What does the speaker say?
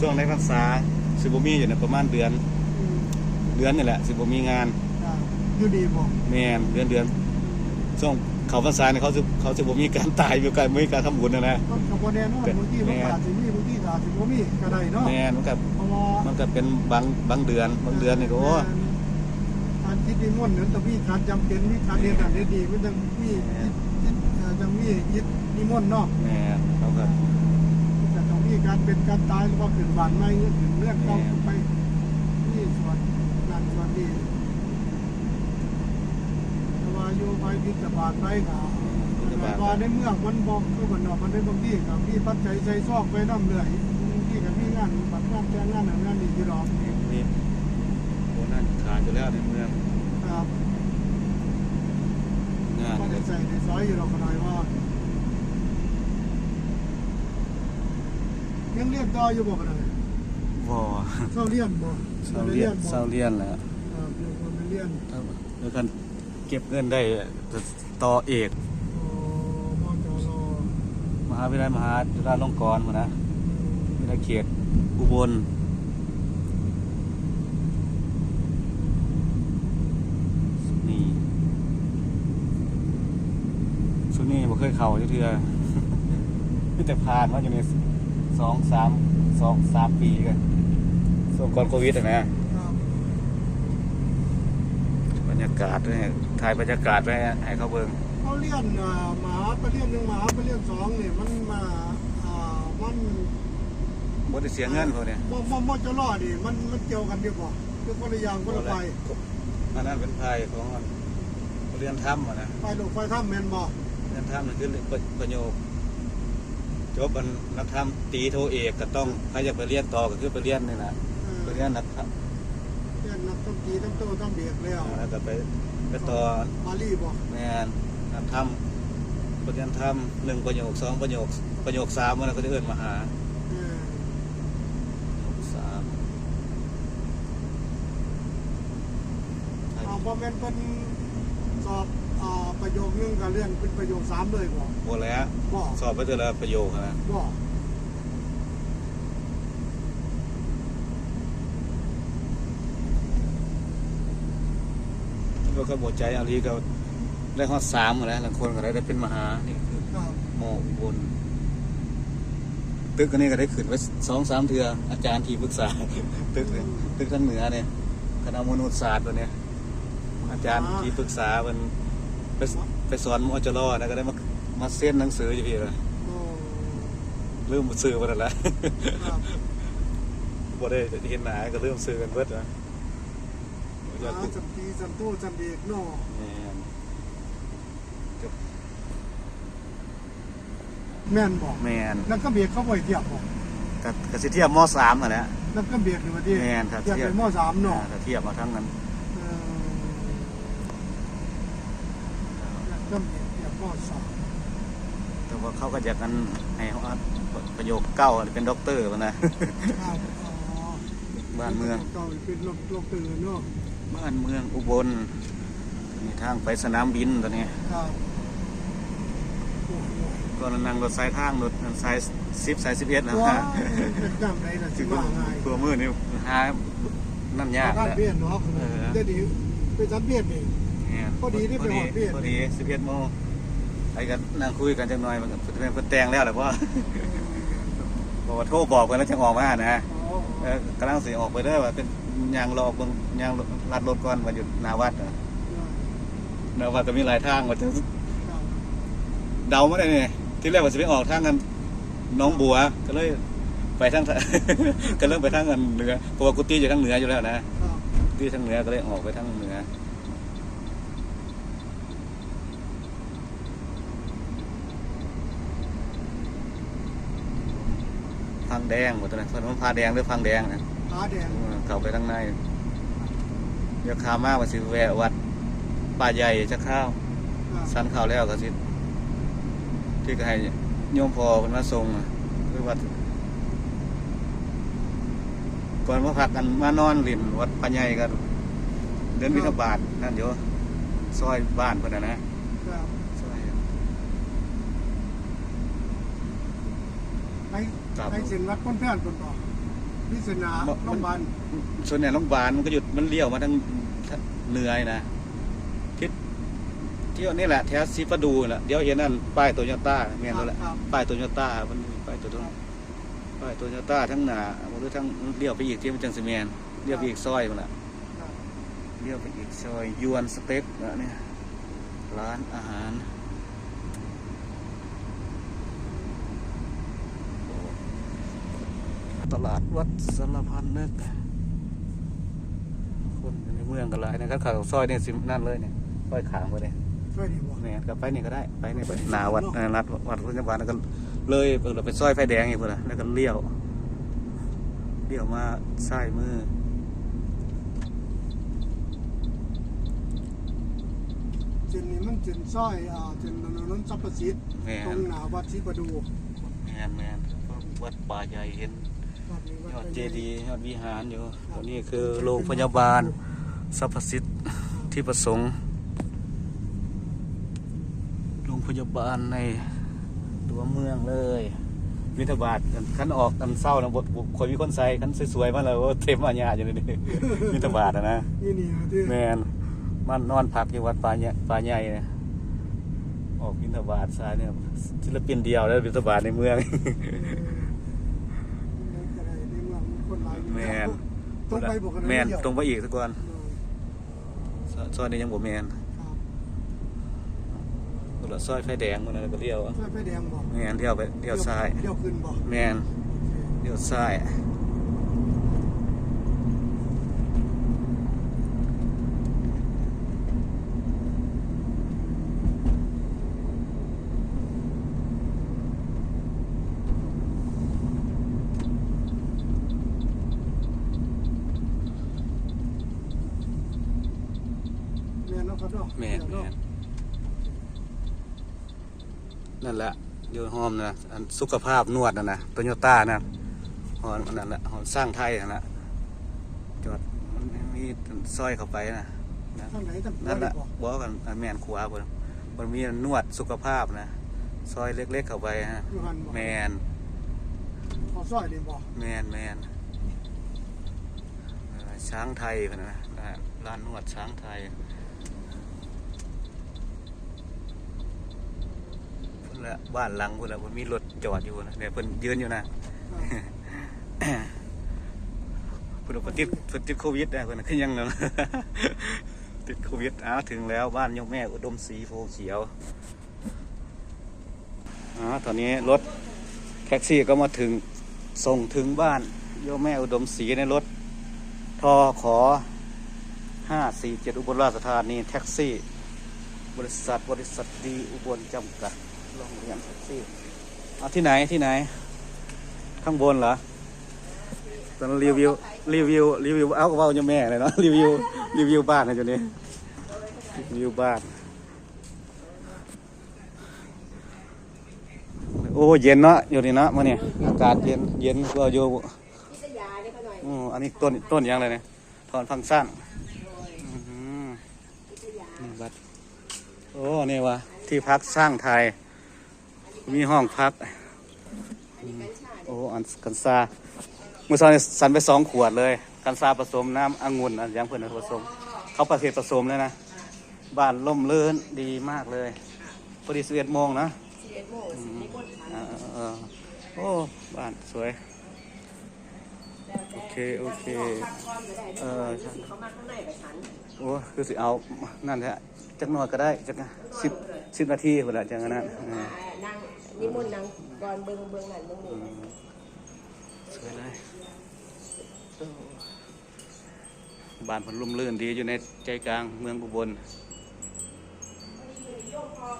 ช่วงในพรรษาสิบ่มีอยู่ในะประมาณเดือน อืมเดือนนี่แหละสิบ่มีงานอ่าอยู่ดีบ่แม่นเดือนเดือนช่วงเขาพรรษาเนี่ยเขาสิเขาสิบ่มีการตายอยู่กันบ่มีการทำบุญนะนะก็ก็บ่แน่นอนบางทีมันอาจสิมีบางทีอาจสิบ่มีก็ได้เนาะแม่นมันก็เพราะว่ามันก็เป็นบางบางเดือนบางเดือนนี่ก็โอ้การคิดนิมนต์นั้นต้องมีการจำเป็นมีการเรียนการเรียนดีมันต้องมีคิดคิดเอ่อต้องมีคิดนิมนต์เนาะแม่นเขาก็จะ ต้องมีการเป็นการตายหรือว่าขึ้นบ้านใหม่หรือขึ้นเลือดเข้าไปนี่ส่วนงานส่วนนี้แต่ว่าอยู่ไปบินตบาทไปก็แต่ว่าในเมืองมันบอกคือมันเนาะมันได้บางทีก็มีปัจจัยใส่ซอกไปน้ำเลื่อยบางทีก็มีงานบัตรงานแจ้งงานนั่นงานนี้อยู่ดอกนี่นี่โอ้นั่นขาดอยู่แล้วในเมืองครับงานก็เลได้ยใส่ในซอยอยู่ดอกก็หน่อยว่า ยังเรียนต่ออยู่บ่กันเลยบ่เศร้าเรียนบ่เศร้าเรียนบ่เศร้าเรียนแล้วครับเดี๋ยวคนไปเรียนแล้วกันเก็บเงินได้ต่อเอกโอ้มอจอรอมหาวิทยาลัยมหาจุฬาลงกรณ์พุ่นนะวิทยาเขตอุบลสุนีสุนีบ่เคยเข้าจักเทื่อมีแต่ผ่านมาอยู่ใน สองสามสองสามปีกันส่วนก่อนโควิดอะนะครับบรรยากาศด้วยถ่ายบรรยากาศไว้ให้เขาเบิ่งเขาเรียนอ่าหมาไปเรียนหนึ่งหมาไปเรียนสองนี่มันมาอ่ามันบ่ได้เสียเงินเขาเนี่ยมอมอมอจอรอนี่มันมันเกี่ยวกันดีกว่าคือคนละอย่างคนละไฟอันนั้นเป็นไพ่ของเรียนถ้ำอะนะไฟลูกไฟถ้ำแมนบ่เรียนถ้ำนั่นคือประโยค จบอันนักธรรมตีโทเอกก็ต้องใครอยากไปเรียนต่อก็คือไปเรียนนี่นะเออไปเรียนนักธรรมเรียนนักต้นกีต้นโตต้นเบียกแล้วแล้วก็ไปไปต่อบาลีบ่แมนนักธรรมไปเรียนธรรมหนึ่งประโยคสองประโยคประโยคสามมันก็จะเอื่นมาหาเออประโยคสามเอาบ่แม่นเป็นสอบ อ่าประโยคนึงก็เรียนเป็นประโยคสามเลยบ่หมดแล้วบ่สอบไปแต่ละประโยคนะบ่ก็เขาบอกใจอาลีก็ได้ข้อสามหมดแล้วบางคนก็ได้เป็นมหานี่คือครับโมอุบลตึกอันนี้ก็ได้ขึ้นไว้สองสามเทืออาจารย์ที่ปรึกษาตึกเนี่ยตึกทางเหนือเนี่ยคณะมนุษยศาสตร์ตัวเนี้ยอาจารย์ที่ปรึกษามัน ไปไปสอนมอจรอนะก็ได้มามาเส้นหนังสืออยู่พี่เลยโอ้เริ่มซื้อมาแล้วละครับบ่ได้เห็นหนาก็เริ่มซื้อกันเบิดนะอยากหาเป็นจำปีจำโตจำเบียกเนาะแม่นแม่นบ่แมนนักก็เบียกเขาบ่ให้เทียบบ่กับกสิเทียบมสามอะแหละ นักก็เบียกนี่ว่าที่แม่นครับ เทียบเทียบเป็นมสามเนาะถ้าเทียบมาทั้งนั้น เออ นักก็เบียกเทียบมสามแต่ว่าเขาก็อยากกันให้เขาอัดประโยคเก้าเป็นด็อกเตอร์มันนะครับอ๋อบ้านเมืองเก่าเป็นลมลมตื่นเนาะบ้านเมืองอุบลมีทางไปสนามบินตัวนี้ ครับโอ้โหก็นั่งรถสายทางรถสายสิบสายสิบเอ็ดนะว้าฮะวเป็นจำได้น่ะสิคือว่าง่ายตัวมือนี่หานั่นยากบ้านแหละเบี้ยนเนาะเออ เดี๋ยวนี้ไปสันเบี้ยนนี่เนี่ย พอดีนี่ไปหอดเบี้ยพอดีสิบเอ็ดโมงไอ้กันนั่งคุยกันจังหน่อยมันก็เป็นเพิ่นแต่งแล้วแหละเพราะว่าบอกว่าโทรบอกกันแล้วจะออกมานะอ๋อเออกำลังสิออกไปเด้อว่าเป็นยางรอเบิ่งยางลัดรถก่อนว่าอยู่หน้าวัดนะหน้าวัดก็มีหลายทางว่าจะครับเดาไม่ได้เนี่ยที่แรกว่าจะไปออกทางกันหน้องบัวก็เลยไปทางก็เริ่มไปทางกันเหนือเพราะว่ากุฏิอยู่ทางเหนืออยู่แล้วนะครับกุฏิทางเหนือก็เลยออกไปทางเหนือ พังแดงหมดเลยเพิ่นว่าพาแดงหรือพังแดงนะผาแดงเข้าไปทางในเดี๋ยวขามากว่าสิแวะวัดป่าใหญ่จะเข้าวครับสันเข้าวแล้วก็สิที่ก็ให้โยมพอเป็นมาส่งอะหรือวัดก่อนมาพักกันมานอนหลินวัดป่าใหญ่กันเดินวิทบาทนั่นเดี๋ยวซอยบ้านเพิ่นนะนะ ครับซอยไปครับไปสินวัดก้นแพนคนต่อพิศนาโรงพยาบาลส่วนใหญ่โรงพยาบาลมันก็หยุดมันเลี้ยวมาทางเหนื่อยนะทิศเที่ยวนี่แหละแถวซีประดูน่ะเดี๋ยวเห็นนั่นป้ายโตโยต้าเมียนตัวแหละครับป้ายโตโยต้ามันมีป้ายโตโยต้าป้ายโตโยต้าทั้งหน้าหรือทั้งเลี้ยวไปอีกที่มันจังสิเมียนเลี้ยวไปอีกซอยมันละครับเลี้ยวไปอีกซอยยวนสเต็กนะเนี่ยร้านอาหาร ตลาดวัดสารพันนึกคนอยู่ในเมืองกันหลายนะครับข่าวซอยเนี่ยสินั่นเลยเนี่ยซอยขางไปเลยช่วยดีบ่เนี่ยก็ไปนี่ก็ได้ไปนี่ไปหนาวัดเออรัดวัดพุทธบาลแล้วก็เลยเพิ่นเราไปซอยไฟแดงอีกเพิ่นน่ะแล้วก็เลี้ยวเลี้ยวมาซ้ายมือเจนนี้มันเจนซ้อยอ่าเจนถนนนนทรัพย์ประสิทธิ์แม่ตรนงหน้าวัดศรีประดูแม่นแม่นวัดป่าใหญ่เห็นวัดนี้วั ยอดไปเจดีย์ยอดวิหารอยู่ตรงนี้คือโรงพยาบาลสรรพสิทธิ์ที่ประสงค์โรงพยาบาลในตัวเมืองเลยวิทยาบาทคันออกกันเศร้านะบทคนมีคนใส่คันสวยๆมาเลยว่าเต็มอาญาอยู่นี่วิทยาบาทอะนะนี่นี่ที่แมนมันนอนพักอยู่วัดป่าใหญ่ป่าใหญ่เนี่ยออกบินทบาทซ้ายเนี่ยศิลปินเดียวแล้วบินทบาทในเมือง แมนตรงไปบอกกันแมนเดียวตรงไปอีกสักก่อนเออซอยนี้ยังบ่แมนครับคนละซอยไฟแดงมันอะไรก็เลี้ยวอะช่วยไฟแดงบอกแมนเลี้ยวไปเลี้ยวซ้ายเลี้ยวขึ้นบอก แมนเลี้ยวซ้าย แม่นเนาะ ครับเนาะแมนแมนนั่นแหละอยู่ห้อมนะอันสุขภาพนวดนะนะโตโยต้านะหอนอันนั่นแหละหอนสร้างไทยนั่นแหละจอดมันมีซอยเข้าไปนะนะทางไหนทางนั่นแหละบอกบอกกันอันแมนขวาบนมันมีนวดสุขภาพนะซอยเล็กๆเข้าไปฮะอยู่หันบอกแมนขอซอยดีบอกแมนแมนเอ่อช้างไทยพะนะนะร้านนวดช้างไทยพุ่น ละบ้านหลังพุ่นละมันมีรถจอดอยู่นะเนี่ยเพิ่นยืนอยู่นะเพิ่นติดเพิ่นติดโควิดนะเพิ่นน่ะคือยังนั่นติดโควิดอ้าถึงแล้วบ้านยกแม่อุดมศรีโพเขียวอ๋อตอนนี้รถแท็กซี่ก็มาถึงส่งถึงบ้านโยกแม่อุดมศรีในรถทอขอห้าสี่เจ็ดอุบลราชธานีแท็กซี่ บริษัทบริษัทดีอุบลจำกัด โรงเรียนแท็กซี่เอาที่ไหนที่ไหน ข้างบนเหรอตอนรีวิวรีวิวรีวิวเอากระเป๋าโยมแม่เลยเนาะรีวิวรีวิวบ้านนะจุดนี้รีวิวบ้าน โอ้เย็นเนาะอยู่นี่นะมื่อนี่อากาศเย็นเย็นก็อยู่อืออันนี้ต้นต้นยังเลยเนี่ยถอนฟังสั้นอือหือพิทยานี่บัดโอ้นี่วะที่พักสร้างไทย มีห้องพัก โอ้ อันกันซาเมื่อตอนนี้สันไปสองขวดเลย กันซาผสมน้ำองุ่นอันยังเพื่อนผสม เขาประเทศผสมเลยนะ บ้านล่มเลื่นดีมากเลยพอดีสิบเอ็ดโมงนะสิบเอ็ดโมงสิบนิมนต์ฉันเออเออโอ้ บ้านสวย โอเค โอเคพักก่อนก็ได้เออเขามาข้างในกับฉันโอ้ คือสิเอา นั่นแหละจักหน่อยก็ได้จักสิบสิบนาทีคนละจังนั้นเอออ่านั่ง นิมนต์นางก่อนเบิ่งเบิ่งนั่นเบิ่งนี่นสวยเลยบ้านพันลุ่มลื่นดีอยู่ในใจกลางเมืองอุบล อันนี้อยู่ในโยกพอ